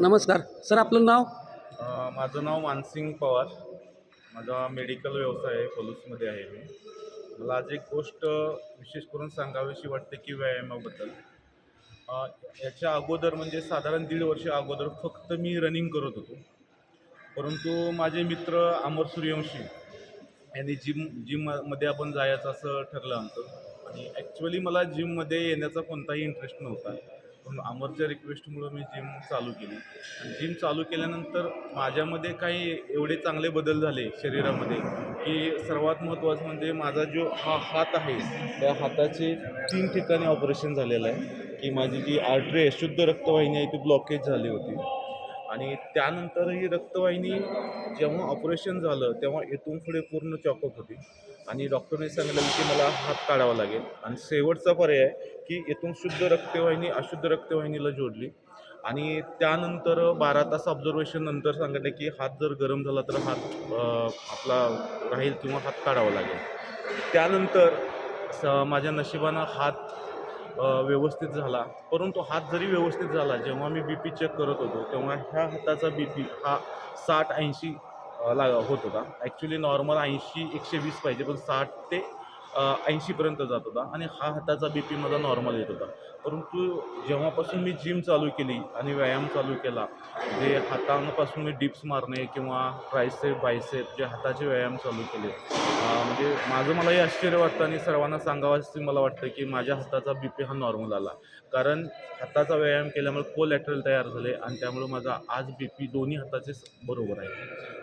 नमस्कार. सर आपलं नाव? अ, माझं नाव मानसिंग पवार. माझा मेडिकल व्यवसाय आहे पलूसमध्ये आहे मी. मला आज एक गोष्ट विशेष करून सांगावीशी वाटते की व्यायामाबद्दल. अ, याच्या अगोदर म्हणजे साधारण दीड वर्ष अगोदर फक्त मी रनिंग करत होतो. परंतु माझे मित्र अमर सूर्यवंशी यांनी जिम जिममध्ये आपण जायचं असं ठरलं आमचं. आणि ॲक्च्युली मला जिममध्ये येण्याचा कोणताही इंटरेस्ट नव्हता. पण अमरच्या रिक्वेस्टमुळं मी जिम चालू केली. आणि जिम चालू केल्यानंतर माझ्यामध्ये काही एवढे चांगले बदल झाले शरीरामध्ये की सर्वात महत्त्वाचं म्हणजे माझा जो हा हात आहे त्या हाताचे तीन ठिकाणी ऑपरेशन झालेलं आहे. की माझी जी आर्टरी आहे शुद्ध रक्तवाहिनी आहे ती ब्लॉकेज झाली होती. आणि त्यानंतर ही रक्तवाहिनी जेव्हा ऑपरेशन झालं तेव्हा इथून पुढे पूर्ण चॉकअप होती. आणि डॉक्टरने सांगितलं की मला हात काढावा लागेल. आणि शेवटचा पर्याय की इथून शुद्ध रक्तवाहिनी अशुद्ध रक्तवाहिनीला जोडली. आणि त्यानंतर बारा तास ऑब्झर्वेशन नंतर सांगितलं की हात जर गरम झाला तर हात आपला राहील किंवा हात काढावा लागेल. त्यानंतर स माझ्या नशिबानं हात व्यवस्थित झाला. परंतु हात जरी व्यवस्थित झाला जेव्हा मी बी पी चेक करत होतो तेव्हा ह्या हाताचा बी पी हा साठ ऐंशी अ, ला होत होता. ॲक्च्युली नॉर्मल ऐंशी एकशे वीस पाहिजे पण साठ ते ऐंशीपर्यंत जात होता आणि हा हाताचा बी पी माझा नॉर्मल येत होता. परंतु जेव्हापासून मी जिम चालू केली आणि व्यायाम चालू केला जे हातांपासून मी डिप्स मारणे किंवा ट्रायसेप बायसेप जे हाताचे व्यायाम चालू केले म्हणजे माझं मलाही आश्चर्य वाटतं आणि सर्वांना सांगावं असं मला वाटतं की माझ्या हाताचा बी पी हा नॉर्मल आला. कारण हाताचा व्यायाम केल्यामुळे कोलॅटरल तयार झाले आणि त्यामुळे माझा आज बी पी दोन्ही हाताचे बरोबर आहे.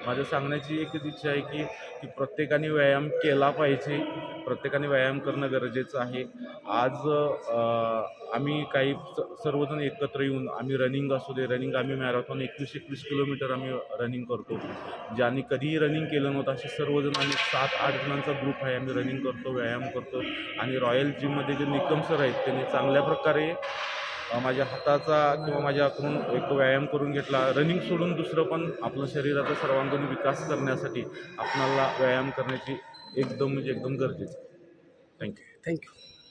माझं सांगण्याची एकच इच्छा आहे की की प्रत्येकाने व्यायाम केला पाहिजे. प्रत्येकाने व्यायाम करणं गरजेचं आहे. आज आम्ही काही स- सर्वजण एकत्र येऊन आम्ही रनिंग असू दे रनिंग आम्ही मॅरेथॉन एकवीस एकवीस किलोमीटर आम्ही रनिंग करतो. ज्यांनी कधीही रनिंग केलं नव्हतं असे सर्वजण आम्ही सात आठ जणांचा ग्रुप आहे. आम्ही रनिंग करतो व्यायाम करतो. आणि रॉयल जिममध्ये जे निकम सर आहेत त्यांनी चांगल्या प्रकारे माझ्या हाताचा किंवा माझ्याकडून एक व्यायाम करून घेतला. रनिंग सोडून दुसरं पण आपलं शरीराचा सर्वांगीण विकास करण्यासाठी आपणाला व्यायाम करण्याची एकदम म्हणजे एकदम गरजेचं. Thank you thank you